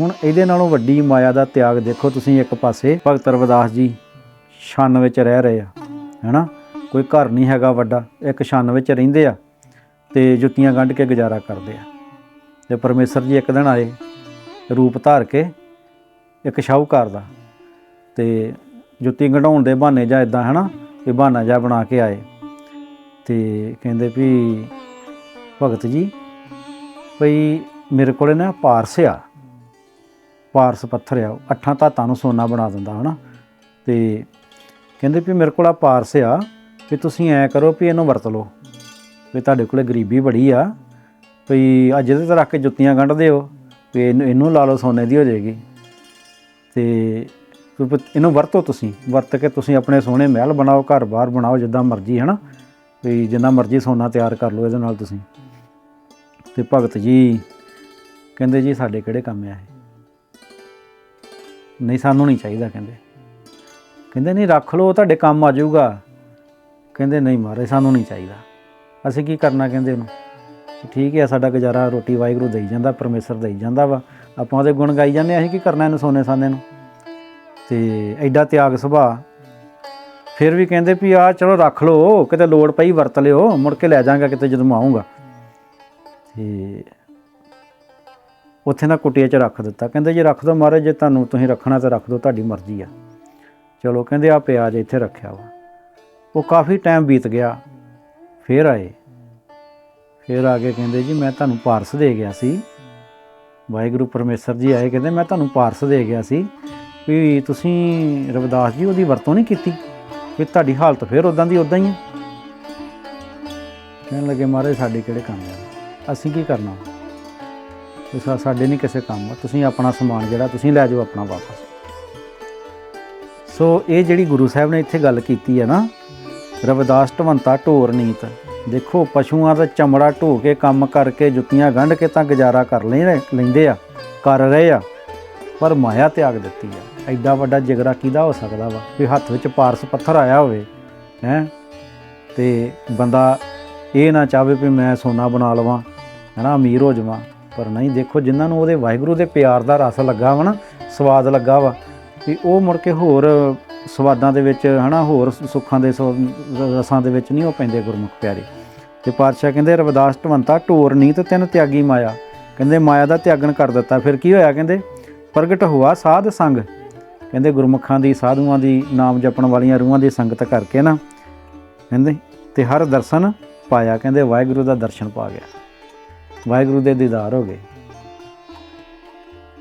ਹੁਣ ਇਹਦੇ ਨਾਲੋਂ ਵੱਡੀ ਮਾਇਆ ਦਾ ਤਿਆਗ ਦੇਖੋ ਤੁਸੀਂ ਇੱਕ ਪਾਸੇ। ਭਗਤ ਰਵਿਦਾਸ ਜੀ ਛੰਨ ਵਿੱਚ ਰਹਿ ਰਹੇ ਆ, ਹੈਨਾ? ਕੋਈ ਘਰ ਨਹੀਂ ਹੈਗਾ ਵੱਡਾ, ਇੱਕ ਛੰਨ ਵਿੱਚ ਰਹਿੰਦੇ ਆ ਤੇ ਜੁੱਤੀਆਂ ਗੰਢ ਕੇ ਗੁਜ਼ਾਰਾ ਕਰਦੇ ਆ। ਤੇ ਪਰਮੇਸ਼ਰ ਜੀ ਇੱਕ ਦਿਨ ਆਏ, ਰੂਪ ਧਾਰ ਕੇ ਇੱਕ ਸ਼ਾਹੂਕਾਰ ਦਾ ਤੇ ਜੁੱਤੀ ਗੰਢਾਉਣ ਦੇ ਬਹਾਨੇ ਜਾਂ ਇਦਾਂ ਹੈਨਾ? ਇਹ ਬਹਾਨਾ ਜਿਹਾ ਬਣਾ ਕੇ ਆਏ। ਤੇ ਕਹਿੰਦੇ ਵੀ ਭਗਤ ਜੀ, ਭਈ ਮੇਰੇ ਕੋਲੇ ਨਾ ਪਾਰਸ ਆ। ਪਾਰਸ ਪੱਥਰ ਆ ਉਹ ਅੱਠਾਂ ਧਾਤਾਂ ਨੂੰ ਸੋਨਾ ਬਣਾ ਦਿੰਦਾ, ਹਨਾ? ਤੇ ਕਹਿੰਦੇ ਵੀ ਮੇਰੇ ਕੋਲ ਆ ਪਾਰਸ ਆ, ਵੀ ਤੁਸੀਂ ਐ ਕਰੋ ਵੀ ਇਹਨੂੰ ਵਰਤ ਲਓ। ਵੀ ਤੁਹਾਡੇ ਕੋਲੇ ਗਰੀਬੀ ਬੜੀ ਆ, ਵੀ ਅੱਜ ਇਹਦੇ ਤੇ ਰੱਖ ਕੇ ਜੁੱਤੀਆਂ ਗੰਢਦੇ ਹੋ ਵੀ ਇਹਨੂੰ ਇਹਨੂੰ ਲਾ ਲਓ, ਸੋਨੇ ਦੀ ਹੋ ਜਾਏਗੀ। ਤੇ ਇਹਨੂੰ ਵਰਤੋ ਤੁਸੀਂ, ਵਰਤ ਕੇ ਤੁਸੀਂ ਆਪਣੇ ਸੋਹਣੇ ਮਹਿਲ ਬਣਾਓ ਘਰ-ਬਾਰ ਬਣਾਓ, ਜਿੱਦਾਂ ਮਰਜ਼ੀ ਹੈ ਨਾ ਵੀ ਜਿੰਨਾ ਮਰਜ਼ੀ ਸੋਨਾ ਤਿਆਰ ਕਰ ਲਓ ਇਹਦੇ ਨਾਲ ਤੁਸੀਂ। ਤੇ ਭਗਤ ਜੀ, ਕਹਿੰਦੇ ਜੀ, ਸਾਡੇ ਕਿਹੜੇ ਕੰਮ ਆ ਇਹ? ਨਹੀਂ, ਸਾਨੂੰ ਨਹੀਂ ਚਾਹੀਦਾ, ਕਹਿੰਦੇ। ਕਹਿੰਦੇ, ਨਹੀਂ, ਰੱਖ ਲਓ, ਤੁਹਾਡੇ ਕੰਮ ਆ ਜਾਊਗਾ। ਕਹਿੰਦੇ, ਨਹੀਂ ਮਾਰੇ ਸਾਨੂੰ ਨਹੀਂ ਚਾਹੀਦਾ। ਅਸੀਂ ਕੀ ਕਰਨਾ, ਕਹਿੰਦੇ ਉਹਨੂੰ? ਠੀਕ ਹੈ ਸਾਡਾ ਗੁਜ਼ਾਰਾ ਰੋਟੀ ਵਾਹਿਗੁਰੂ ਦੇਈ ਜਾਂਦਾ, ਪਰਮੇਸ਼ਰ ਦੇਈ ਜਾਂਦਾ ਵਾ। ਆਪਾਂ ਉਹਦੇ ਗੁਣ ਗਾਈ ਜਾਂਦੇ ਅਸੀਂ ਕੀ ਕਰਨਾ ਇਹਨੂੰ ਸੋਨੇ ਸਾਨੇ ਨੂੰ? ਤੇ ਐਡਾ ਤਿਆਗ ਸੁਭਾਅ। ਫਿਰ ਵੀ ਕਹਿੰਦੇ ਵੀ ਆ ਚਲੋ, ਰੱਖ ਲਓ, ਕਿਤੇ ਲੋੜ ਪਈ ਵਰਤ ਲਿਓ, ਮੁੜ ਕੇ ਲੈ ਜਾਾਂਗਾ ਕਿਤੇ ਜਦੋਂ ਮੈਂ ਆਉਂਗਾ ਤੇ ਉੱਥੇ ਨਾ ਕੁਟੀਏ 'ਚ ਰੱਖ ਦਿੱਤਾ। ਕਹਿੰਦੇ ਜੇ ਰੱਖ ਦੋ ਮਹਾਰਾਜ, ਜੇ ਤੁਹਾਨੂੰ ਤੁਸੀਂ ਰੱਖਣਾ ਤਾਂ ਰੱਖ ਦੋ, ਤੁਹਾਡੀ ਮਰਜ਼ੀ ਆ। ਚਲੋ ਕਹਿੰਦੇ ਆ ਪਿਆਜ ਇੱਥੇ ਰੱਖਿਆ ਵਾ। ਉਹ ਕਾਫੀ ਟਾਈਮ ਬੀਤ ਗਿਆ। ਫੇਰ ਆਏ। ਫੇਰ ਆ ਕੇ ਕਹਿੰਦੇ ਜੀ ਮੈਂ ਤੁਹਾਨੂੰ ਪਾਰਸ ਦੇ ਗਿਆ ਸੀ। ਵਾਹਿਗੁਰੂ ਪਰਮੇਸ਼ਰ ਜੀ ਆਏ ਕਹਿੰਦੇ ਮੈਂ ਤੁਹਾਨੂੰ ਪਾਰਸ ਦੇ ਗਿਆ ਸੀ। ਵੀ ਤੁਸੀਂ ਰਵਿਦਾਸ ਜੀ ਉਹਦੀ ਵਰਤੋਂ ਨਹੀਂ ਕੀਤੀ? ਵੀ ਤੁਹਾਡੀ ਹਾਲਤ ਫੇਰ ਉਦਾਂ ਦੀ ਉਦਾਂ ਹੀ ਹੈ ਕਹਿਣ ਲੱਗੇ, ਮਹਾਰਾਜ, ਸਾਡੇ ਕਿਹੜੇ ਕੰਮ ਆ? ਅਸੀਂ ਕੀ ਕਰਨਾ ਤੇ ਸਾ- ਸਾਡੇ ਨਹੀਂ ਕਿਸੇ ਕੰਮ ਆ। ਤੁਸੀਂ ਆਪਣਾ ਸਮਾਨ ਜਿਹੜਾ ਤੁਸੀਂ ਲੈ ਜਾਓ ਆਪਣਾ ਵਾਪਸ। ਸੋ ਇਹ ਜਿਹੜੀ ਗੁਰੂ ਸਾਹਿਬ ਨੇ ਇੱਥੇ ਗੱਲ ਕੀਤੀ ਹੈ ਨਾ, ਰਵਿਦਾਸ ਢਵੰਤਾ ਢੋਰ ਨੀਤ। ਦੇਖੋ, ਪਸ਼ੂਆਂ ਦਾ ਚਮੜਾ ਢੋ ਕੇ ਕੰਮ ਕਰਕੇ ਜੁੱਤੀਆਂ ਗੰਢ ਕੇ ਤਾਂ ਗੁਜ਼ਾਰਾ ਕਰ ਲੈ ਲੈਂਦੇ ਆ, ਕਰ ਰਹੇ ਆ, ਪਰ ਮਾਇਆ ਤਿਆਗ ਦਿੱਤੀ ਆ। ਐਡਾ ਵੱਡਾ ਜਿਗਰਾ ਕਿਹਦਾ ਹੋ ਸਕਦਾ ਵਾ? ਵੀ ਹੱਥ ਵਿੱਚ ਪਾਰਸ ਪੱਥਰ ਆਇਆ ਹੋਵੇ, ਹੈ? ਤੇ ਬੰਦਾ ਇਹ ਨਾ ਚਾਹਵੇ ਵੀ ਮੈਂ ਸੋਨਾ ਬਣਾ ਲਵਾਂ, ਹੈਨਾ, ਅਮੀਰ ਹੋ ਜਾਵਾਂ। ਪਰ ਨਹੀਂ, ਦੇਖੋ ਜਿਨ੍ਹਾਂ ਨੂੰ ਉਹਦੇ ਵਾਹਿਗੁਰੂ ਦੇ ਪਿਆਰ ਦਾ ਰਸ ਲੱਗਾ ਵਾ ਨਾ, ਸਵਾਦ ਲੱਗਾ ਵਾ, ਵੀ ਉਹ ਮੁੜ ਕੇ ਹੋਰ ਸਵਾਦਾਂ ਦੇ ਵਿੱਚ ਹਨਾ, ਹੋਰ ਸੁੱਖਾਂ ਦੇ ਸੋ- ਰਸਾਂ ਦੇ ਵਿੱਚ ਨਹੀਂ ਉਹ ਪੈਂਦੇ ਗੁਰਮੁਖ ਪਿਆਰੇ। ਤੇ ਪਾਤਸ਼ਾਹ ਕਹਿੰਦੇ, ਰਵਿਦਾਸ ਢਵੰਤਾ ਢੋਰ ਨਹੀਂ ਤੇ ਤਿੰਨ ਤਿਆਗੀ ਮਾਇਆ। ਕਹਿੰਦੇ, ਮਾਇਆ ਦਾ ਤਿਆਗਣ ਕਰ ਦਿੱਤਾ। ਫਿਰ ਕੀ ਹੋਇਆ ਕਹਿੰਦੇ, ਪ੍ਰਗਟ ਹੋਆ ਸਾਧ ਸੰਗ। ਕਹਿੰਦੇ, ਗੁਰਮੁਖਾਂ ਦੀ, ਸਾਧੂਆਂ ਦੀ ਨਾਮ ਜਪਣ ਵਾਲੀਆਂ ਰੂਹਾਂ ਦੀ ਸੰਗਤ ਕਰਕੇ ਨਾ, ਕਹਿੰਦੇ, ਤੇ ਹਰ ਦਰਸ਼ਨ ਪਾਇਆ। ਕਹਿੰਦੇ, ਵਾਹਿਗੁਰੂ ਦਾ ਦਰਸ਼ਨ ਪਾ ਗਿਆ। ਵਾਹਿਗੁਰੂ ਦੇ ਦੀਦਾਰ ਹੋ ਗਏ।